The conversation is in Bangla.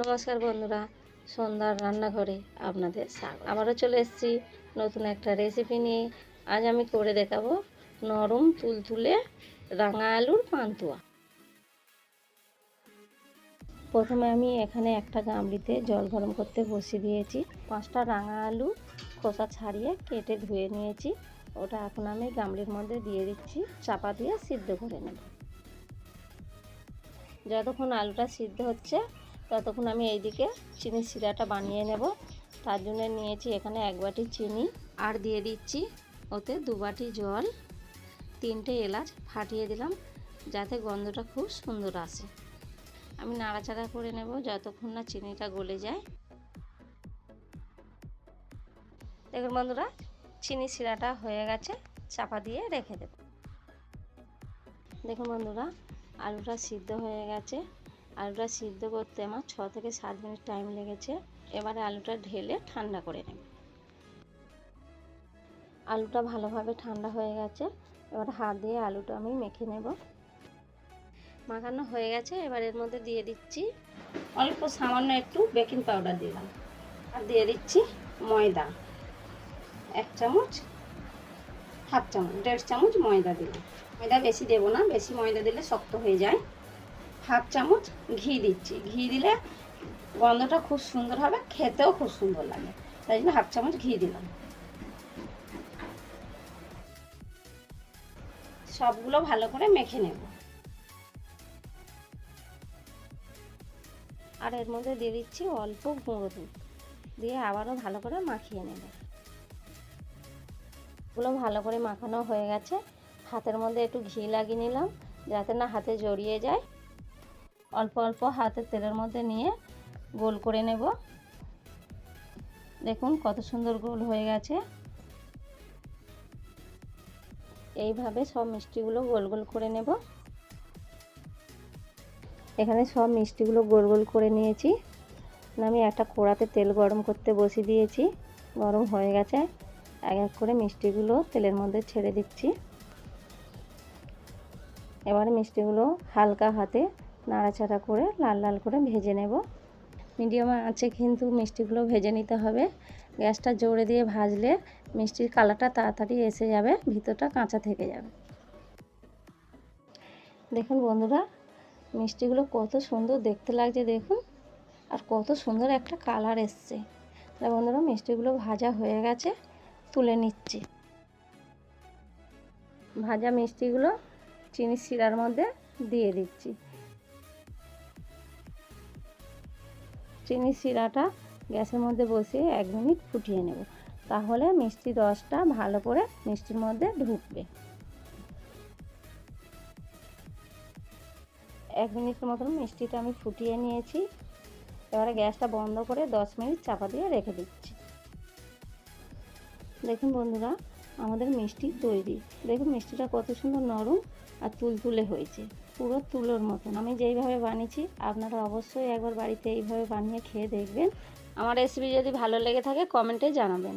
নমস্কার বন্ধুরা, সন্ধ্যার রান্নাঘরে আপনাদের স্বাগত। আবারও চলে এসেছি নতুন একটা রেসিপি নিয়ে। আজ আমি করে দেখাবো নরম তুলতুলে রাঙা আলুর পান্তুয়া। প্রথমে আমি এখানে একটা গামলিতে জল গরম করতে বসিয়ে দিয়েছি। পাঁচটা রাঙা আলু খোসা ছাড়িয়ে কেটে ধুয়ে নিয়েছি। ওটা এখন আমি গামলির মধ্যে দিয়ে দিচ্ছি। চাপা দিয়ে সিদ্ধ করে নেব। যতক্ষণ আলুটা সিদ্ধ হচ্ছে ততক্ষণ আমি এইদিকে চিনির শিরাটা বানিয়ে নেব। তার জন্য নিয়েছি এখানে এক বাটি চিনি আর দিয়ে দিচ্ছি ওতে দু বাটি জল। তিনটে এলাচ ফাটিয়ে দিলাম যাতে গন্ধটা খুব সুন্দর আসে। আমি নাড়াচাড়া করে নেব যতক্ষণ না চিনিটা গলে যায়। দেখুন বন্ধুরা, চিনি শিরাটা হয়ে গেছে, চাপা দিয়ে রেখে দেব। দেখুন বন্ধুরা, আলুটা সিদ্ধ হয়ে গেছে। আলুটা সিদ্ধ করতে আমার ছ থেকে সাত মিনিট টাইম লেগেছে। এবারে আলুটা ঢেলে ঠান্ডা করে নেব। আলুটা ভালোভাবে ঠান্ডা হয়ে গেছে। এবার হাত দিয়ে আলুটা আমি মেখে নেব। মাখানো হয়ে গেছে। এবার এর মধ্যে দিয়ে দিচ্ছি অল্প সামান্য একটু বেকিং পাউডার দিলাম। আর দিয়ে দিচ্ছি ময়দা। এক চামচ, হাফ চামচ, দেড় চামচ ময়দা দিলাম। ময়দা বেশি দেবো না। বেশি ময়দা দিলে শক্ত হয়ে যায়। হাফ চামচ ঘি দিচ্ছি। ঘি দিলে গন্ধটা খুব সুন্দর হবে, খেতেও খুব সুন্দর লাগে। তাই জন্য হাফ চামচ ঘি দিলাম। সবগুলো ভালো করে মেখে নেব। আর এর মধ্যে দিয়ে দিচ্ছি অল্প গুঁড়ো দুধ। দিয়ে আবারও ভালো করে মাখিয়ে নেব। গুলো ভালো করে মাখানো হয়ে গেছে। হাতের মধ্যে একটু ঘি লাগিয়ে নিলাম, যাতে না হাতে জড়িয়ে যায়। অল্প অল্প হাতে তেলের মধ্যে নিয়ে গোল করে নেব। দেখুন কত সুন্দর গোল হয়ে গেছে। এইভাবে সব মিষ্টিগুলো গোল গোল করে নেব। এখানে সব মিষ্টিগুলো গোল গোল করে নিয়েছি। আমি একটা কড়াতে তেল গরম করতে বসিয়ে দিয়েছি। গরম হয়ে গেছে। এক এক করে মিষ্টিগুলো তেলের মধ্যে ছেড়ে দিচ্ছি। এবারে মিষ্টিগুলো হালকা হাতে নাড়াচাড়া করে লাল লাল করে ভেজে নেব। মিডিয়াম আছে কিন্তু মিষ্টিগুলো ভেজে নিতে হবে। গ্যাসটা জোরে দিয়ে ভাজলে মিষ্টির কালারটা তাড়াতাড়ি এসে যাবে, ভিতরটা কাঁচা থেকে যাবে। দেখুন বন্ধুরা, মিষ্টিগুলো কত সুন্দর দেখতে লাগছে দেখুন, আর কত সুন্দর একটা কালার এসছে। তাহলে বন্ধুরা, মিষ্টিগুলো ভাজা হয়ে গেছে, তুলে নিচ্ছি। ভাজা মিষ্টিগুলো চিনি শিরার মধ্যে দিয়ে দিচ্ছি। চিনি শিরাটা গ্যাসের মধ্যে বসিয়ে এক মিনিট ফুটিয়ে নেব। তাহলে মিষ্টি রসটা ভালো করে মিষ্টির মধ্যে ঢুকবে। এক মিনিটের মতন মিষ্টিটা আমি ফুটিয়ে নিয়েছি। এবারে গ্যাসটা বন্ধ করে দশ মিনিট চাপা দিয়ে রেখে দিচ্ছি। দেখুন বন্ধুরা আমাদের মিষ্টি তৈরি। দেখুন মিষ্টিটা কত সুন্দর নরম আর তুলতুলে হয়েছে। পুরো তুলোর মতন। আমি যেইভাবে বানিয়েছি, আপনারা অবশ্যই একবার বাড়িতে এইভাবে বানিয়ে খেয়ে দেখবেন। আমার রেসিপি যদি ভালো লেগে থাকে, কমেন্টে জানাবেন।